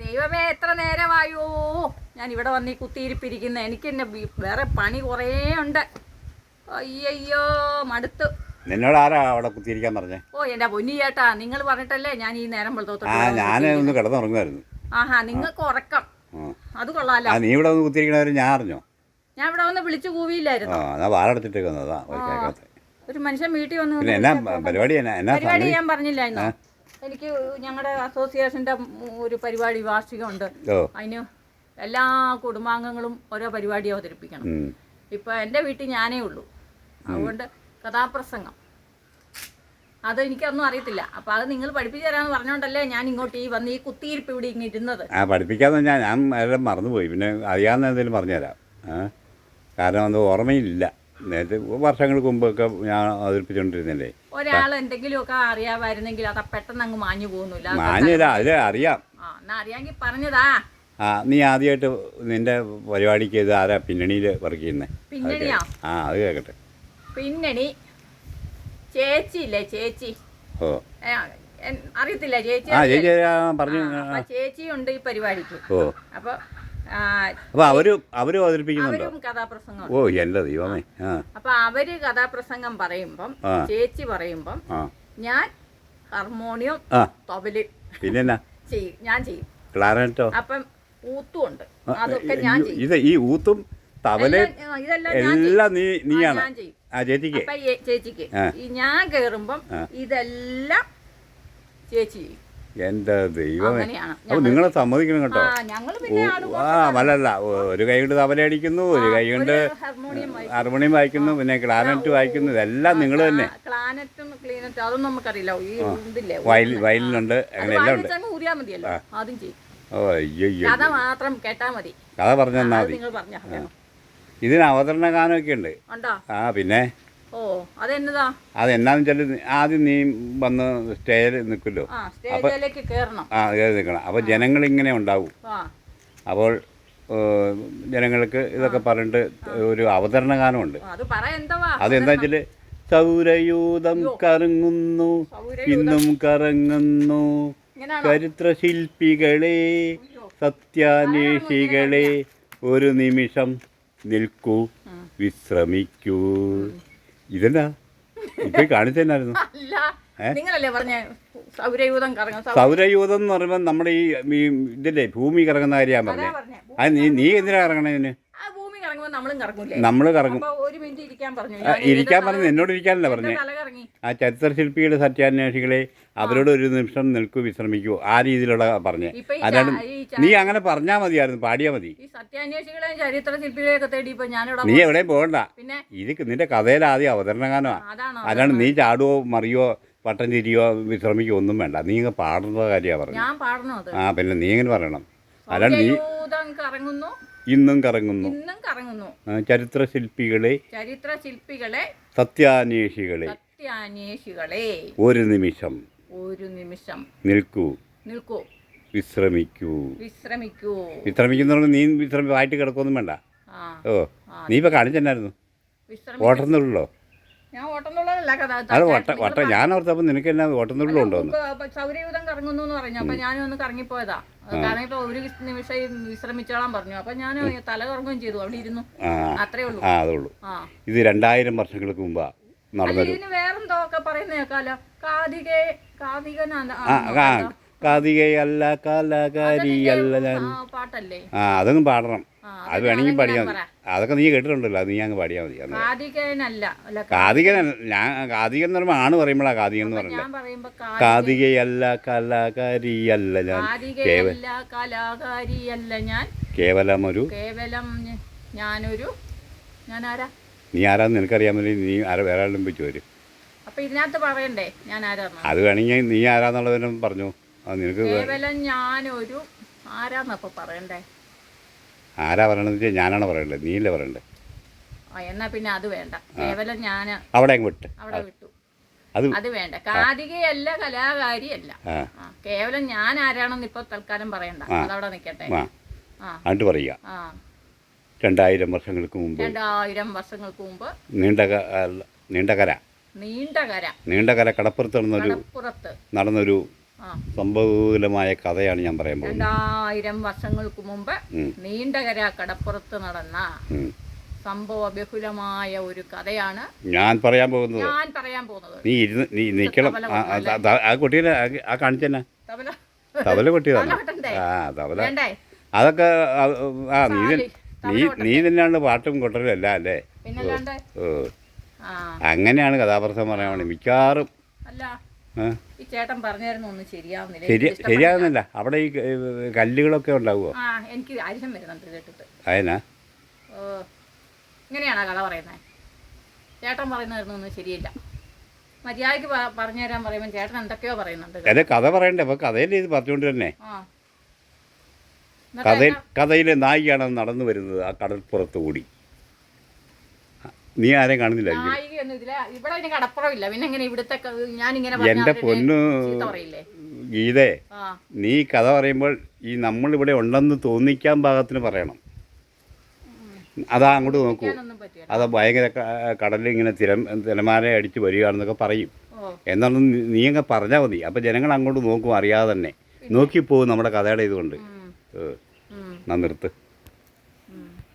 ദൈവമേ എത്ര നേരമായോ? ഞാൻ ഇവിടെ വന്ന് ഈ കുത്തിയിരിപ്പിരിക്കുന്ന. എനിക്ക് എന്നെ വേറെ പണി കുറേ ഉണ്ട്. അയ്യയ്യോ മടുത്തു. നിന്നോട് ആരാ അവിടെ കുത്തിയിരിക്കാൻ പറഞ്ഞേ? ഓ എന്റെ പൊന്നി ചേട്ടാ നിങ്ങൾ പറഞ്ഞിട്ടല്ലേ ഞാൻ ഈ നേരം ആ വെളുത്തോട്ട് ഞാൻ ഒന്ന് കിടന്നുറങ്ങുമായിരുന്നു ആഹാ നിങ്ങൾക്ക് ഉറക്കം. അത് കൊള്ളാലോ. ആ നീ ഇവിടെ ഒന്ന് കുത്തിയിരിക്കണവര് ഞാൻ അറിഞ്ഞോ? ഞാൻ ഇവിടെ വന്ന് വിളിച്ചു ആ കൂവിയില്ലായിരുന്നു ഒരു മനുഷ്യൻ വീട്ടിൽ വന്ന് പരിപാടി ഞാൻ പറഞ്ഞില്ലായിരുന്നോ? എനിക്ക് ഞങ്ങളുടെ അസോസിയേഷന്റെ ഒരു പരിപാടി വാർഷികമുണ്ട്. അതിന് എല്ലാ കുടുംബാംഗങ്ങളും ഓരോ പരിപാടി അവതരിപ്പിക്കണം. ഇപ്പൊ എന്റെ വീട്ടിൽ ഞാനേ ഉള്ളൂ. അതുകൊണ്ട് കഥാപ്രസംഗം. അത് എനിക്കൊന്നും അറിയത്തില്ല. അപ്പൊ അത് നിങ്ങൾ പഠിപ്പിച്ചു തരാന്ന് പറഞ്ഞോണ്ടല്ലേ ഞാൻ ഇങ്ങോട്ട് ഈ വന്ന് ഈ കുത്തിയിരിപ്പ് ഇവിടെ ഇങ്ങനെ ഇരുന്നത്? ആ പഠിപ്പിക്കാന്ന് ഞാൻ ഞാൻ എല്ലാം മറന്നുപോയി. പിന്നെ അറിയാവുന്ന എന്തെങ്കിലും പറഞ്ഞുതരാം. കാരണം അത് ഓർമ്മയില്ല. നേരത്തെ വർഷങ്ങൾക്ക് മുമ്പൊക്കെ ഞാൻ അവതരിപ്പിച്ചുകൊണ്ടിരുന്നില്ലേ ഒരാൾ എന്തെങ്കിലും എന്തെങ്കിലുമൊക്കെ അറിയാമായിരുന്നെങ്കിൽ അത് പെട്ടെന്ന് അങ്ങ് മാഞ്ഞു പോകുന്നില്ല. മാഞ്ഞില്ല അതിൽ അറിയാം. ആ എന്നാ അറിയാമെങ്കിൽ പറഞ്ഞതാ. ആ നീ ആദ്യമായിട്ട് നിന്റെ പരിപാടിക്ക് ഇത് ആരാ? പിന്നണിയിൽ വർക്ക് ചെയ്യുന്നത് പിന്നണിയാ? ആ അത് കേക്കട്ടെ പിന്നണി. ചേച്ചി ഇല്ലേ ചേച്ചി? ഓ. ഏ, എൻ- അറിയത്തില്ല ചേച്ചി? ആ ചേച്ചി ആ, പറഞ്ഞു. ചേച്ചിയുണ്ട് ഈ പരിപാടിക്ക്. ഓ. അപ്പൊ ആ, അപ്പോൾ അവർ അവരും അവതരിപ്പിക്കുന്നുണ്ടോ? കഥാപ്രസംഗം. ഓ എന്റെ ദൈവമേ. അപ്പൊ അവർ കഥാപ്രസംഗം പറയുമ്പം ചേച്ചി പറയുമ്പം ഞാൻ ഹാർമോണിയം തബൽ പിന്നെ ചെയ്യും. ഞാൻ ചെയ്യും. ക്ലാരനറ്റോ? അപ്പം ഊത്തുണ്ട് അതൊക്കെ ഞാൻ ചെയ്യും. ഇത് ഈ ഊത്തും തവലയും എല്ലാം, നീ നീയാണ്. ആ ചേച്ചിക്ക്? അപ്പൊ ചേച്ചിക്ക്. ഞാൻ കേറുമ്പം ഇതെല്ലാം ചേച്ചി ചെയ്യും. എന്റെ ദൈവമേ. അപ്പൊ അപ്പോൾ നിങ്ങളെ സമ്മതിക്കണം കേട്ടോ. ആ ആ ഒരു കൈ കൊണ്ട് തബല അടിക്കുന്നു ഒരു കൈ കൊണ്ട് ഹാർമോണിയം വായിക്കുന്നു. പിന്നെ ക്ലാനറ്റ് വായിക്കുന്നു ഇതെല്ലാം നിങ്ങൾ തന്നെ. വയലിനുണ്ട് അങ്ങനെ എല്ലാം ഉണ്ട്. ഓ അയ്യോ കഥ മാത്രം കേട്ടാ മതി. കഥ പറഞ്ഞു തന്നാൽ മതി. ഇതിന് അവതരണ ഗാനമൊക്കെ ഉണ്ടോ? ആ പിന്നെ? ഓ അതെന്നതാ? അത് എന്നാന്ന് വെച്ചാൽ ആദ്യം നീ വന്ന് സ്റ്റേജിൽ നിൽക്കുമല്ലോ. കേറണം ആ കയറി നിൽക്കണം. അപ്പോൾ ജനങ്ങളിങ്ങനെ ഉണ്ടാവും. ആ. അപ്പോൾ ജനങ്ങൾക്ക് ഇതൊക്കെ പറഞ്ഞിട്ട് ഒരു അവതരണ ഗാനമുണ്ട് അതെന്താ വെച്ചാൽ സൗരയൂഥം കറങ്ങുന്നു. ഇന്നും കറങ്ങുന്നു. ഇങ്ങനെയാണോ ചരിത്ര ശില്പികളെ സത്യാന്വേഷികളെ ഒരു നിമിഷം നിൽക്കൂ വിശ്രമിക്കൂ. ഇതെന്നാ ഇപ്പൊ കാണിച്ചായിരുന്നു അല്ല നിങ്ങളല്ലേ പറഞ്ഞ സൗരയൂഥം കറങ്ങും. സൗ- സൗരയൂഥം എന്ന് പറയുമ്പോൾ നമ്മുടെ ഈ ഈ ഇതില്ലേ ഭൂമി കറങ്ങുന്ന കാര്യമാണ് പറഞ്ഞേ. പറഞ്ഞത് പറഞ്ഞെ. അത് നീ നീ എന്തിനാ കറങ്ങണതിന് ആ ഭൂമി കറങ്ങുമ്പോ നമ്മളും കറങ്ങൂലേ നമ്മൾ കറങ്ങും. അപ്പൊ ഇരിക്കാൻ പറഞ്ഞു. പറഞ്ഞു എന്നോട് ഇരിക്കാനല്ല പറഞ്ഞു? ആ ചരിത്ര ശില്പിയുടെ സത്യാന്വേഷികളെ അവരോട് ഒരു നിമിഷം നിൽക്കൂ വിശ്രമിക്കൂ. ആ രീതിയിലുള്ള പറഞ്ഞു. ച- നീ അങ്ങനെ പറഞ്ഞാൽ മതിയായിരുന്നു പാടിയാ മതി. നീ എവിടെയും പോകണ്ട. ഇത് നിന്റെ കഥയിൽ ആദ്യം അവതരണഗാനമാണ് അതാണ്? നീ ചാടുവോ മറിയോ പട്ടം തിരിയോ വിശ്രമിക്കോ ഒന്നും വേണ്ട. നീ ഇങ്ങനെ പാടുന്ന കാര്യമാണ് പറഞ്ഞത് പാടണോ ആ പിന്നെ നീ ഇങ്ങനെ പറയണം. അതാണ് നീ കറങ്ങുന്നു. ഇന്നും കറങ്ങുന്നു. ഇന്നും കറങ്ങുന്നു. ചരിത്ര ശില്പികളെ ചരിത്ര ശില്പികളെ സത്യാന്വേഷികളെ സത്യാന്വേഷികളെ. ഒരു നിമിഷം ഒരു നിമിഷം. നിൽക്കൂ. നിൽക്കൂ. വിശ്രമിക്കൂ. വിശ്രമിക്കൂ. വിശ്രമിക്കുന്നതുകൊണ്ട് നീ വിശ്രമി വായിട്ട് കിടക്കൊന്നും വേണ്ട. ഓ നീ ഇപ്പൊ കാണിച്ചെന്നായിരുന്നു? ഓട്ടുന്നുള്ളോ ഞാൻ ഓട്ടംതുള്ളതല്ല അത് വട്ട വട്ട ഞാൻ ഓർത്തപ്പോൾ നിനക്ക് എന്നാ ഓട്ടുന്നുള്ളൂ ഉണ്ടോ സൗരയൂഥം കറങ്ങുന്നു എന്ന് പറഞ്ഞു. അപ്പൊ ഞാനും ഒന്ന് കറങ്ങിപ്പോയതാ. കാരണം ഇപ്പൊ ഒരു നിമിഷം വിശ്രമിച്ചോളാൻ പറഞ്ഞു. അപ്പൊ ഞാൻ തല കറങ്ങുകയും ചെയ്തു. അവിടെ ഇരുന്നു. അത്രേ ഉള്ളൂ. ആ അതുള്ളൂ. ആ. ഇത് രണ്ടായിരം വർഷങ്ങൾക്ക് മുമ്പാ അല്ല നടന്നൊരു ഇതിന് വേറെന്തോ ഒക്കെ പറയുന്ന കേക്കാലോ കാതികെ കാതികനാണ് ആ ആ കാതികയല്ല കലാകാരിയല്ല പാട്ടല്ലേ? ആ അതൊന്നും പാടണം. അത് വേണമെങ്കിൽ മതി. അതൊക്കെ നീ കേട്ടിട്ടുണ്ടല്ലോ. അത് നീ അങ്ങ് പാടിയാൽ മതി. അന്ന് കാതികനല്ല അല്ല കാതികൻ ഞാൻ കാതികൻ എന്ന് പറയുമ്പോൾ ആണ് പറയുമ്പോഴാ കാതികൻ എന്ന് പറയണ്ടേ ഞാൻ പറയുമ്പോ കാതികയല്ല കലാകാരിയല്ല ഞാൻ. കാതികയല്ല കലാകാരിയല്ല ഞാൻ. കേവലം ഒരു കേവലം ഞ- ഞാനൊരു ഞാൻ ആരാ നീ ആരാന്ന് നിനക്കറിയാമല്ലോ നീ ആരാ വേറെ ആളും വെച്ച് വരും. അപ്പൊ ഇതിനകത്ത് പറയണ്ടേ ഞാൻ ആരാന്ന്? അത് വേണമെങ്കിൽ നീ ആരാന്നുള്ളതിനും പറഞ്ഞു. അത് നിനക്ക് കേവലം ഞാനൊരു ആരാന്നപ്പൊ പറയണ്ടേ? ആരാ പറയണതെന്ന് വെച്ചാൽ ഞാനാണ് പറയേണ്ടത്. നീയല്ലേ പറയണ്ടേ? എന്നാ പിന്നെ അത് വേണ്ട. കേവലം ഞാൻ അവിടെ അങ്ങ് വിട്ട്. അവിടെ വിട്ടു. അത് അത് വേണ്ട. കാതികയല്ല കലാകാരിയല്ല. കേവലം ഞാൻ ആരാണെന്ന് ഇപ്പൊ തൽക്കാലം പറയണ്ട. അതവിടെ നിക്കട്ടെ ആ. ആ. എന്നിട്ട് പറയുക. രണ്ടായിരം വർഷങ്ങൾക്ക് മുമ്പ്. രണ്ടായിരം വർഷങ്ങൾക്ക് മുമ്പ് നീണ്ട നീണ്ടകര നീണ്ടകര നീണ്ടകര കടപ്പുറത്ത് നടന്നൊരു നടന്നൊരു സംഭവകുലമായ കഥയാണ് ഞാൻ പറയാൻ പോകുന്നത്. രണ്ടായിരം വർഷങ്ങൾക്ക് മുമ്പ്. നീണ്ടകര കടപ്പുറത്ത് നടന്ന. സംഭവ ബഹുലമായ ഒരു കഥയാണ് ഞാൻ പറയാൻ പോകുന്നത്. ഞാൻ പറയാൻ പോകുന്നത്. നീ ഇരുന്ന് നീ നിൽക്കണം ആ, കുട്ടീനെ ആ- കാണിച്ചെന്നെ തബല തബല കൊട്ടിയതാണ് ആ തബല അതൊക്കെ ആ, നീ നീ നീ തന്നെയാണ് പാട്ടും കൊട്ടലും അല്ല? അല്ലേ അങ്ങനെയാണ് കഥാപ്രസംഗം പറയാൻ വേണ്ടി. മിക്കവാറും അല്ല. ഈ ചേട്ടൻ പറഞ്ഞായിരുന്നു ഒന്നും ശരിയാവുന്നില്ല. ശരി ശരിയാകുന്നില്ല അവിടെ ഈ കല്ലുകളൊക്കെ ഉണ്ടാവുമോ ആ എനിക്ക് അരിശം വരുന്നുണ്ട് കേട്ടിട്ട്. അതിനാ ഓ ഇങ്ങനെയാണോ കഥ പറയുന്നത് ചേട്ടൻ പറയുന്നതായിരുന്നു ഒന്നും ശരിയില്ല. മര്യാദയ്ക്ക് പറഞ്ഞു തരാൻ പറയുമ്പോൾ ചേട്ടൻ എന്തൊക്കെയോ പറയുന്നുണ്ട് അല്ലെ കഥ പറയണ്ടേ. അപ്പൊ കഥയിൽ ഇത് പറഞ്ഞുകൊണ്ട് തന്നെ. കഥയിൽ കഥയിലെ നായികയാണ് നടന്നു വരുന്നത് ആ കടൽപ്പുറത്ത് കൂടി. നീ ആരെയും കാണുന്നില്ല? നായികയൊന്നും ഇവിടെ കടപ്പുറമില്ല പിന്നെ എങ്ങനെ ഇവിടുത്തെ ക- ഞാനിങ്ങനെ എന്റെ പറഞ്ഞാൽ പൊന്നു ചീത്ത പറയില്ലേ? ഗീതേ ആ. നീ കഥ പറയുമ്പോൾ ഈ നമ്മൾ ഇവിടെ ഉണ്ടെന്ന് തോന്നിക്കാൻ പാകത്തിന് പറയണം. അതാ അങ്ങോട്ട് നോക്കൂ. ഞാനൊന്നും പറ്റില്ല. അത് ഭയങ്കര ക- കടലിൽ ഇങ്ങനെ തിരം തിരമാല അടിച്ച് വരികയാണെന്നൊക്കെ പറയും. ഓ. എന്നാലും നീ- നീ അങ്ങ് പറഞ്ഞാൽ മതി. അപ്പം ജനങ്ങൾ അങ്ങോട്ട് നോക്കും അറിയാതെ തന്നെ. നോക്കിപ്പോവും നമ്മുടെ കഥയുടെ ഇതുകൊണ്ട് ഉം, ഏ, ഉം. എന്നാ നിർത്ത്.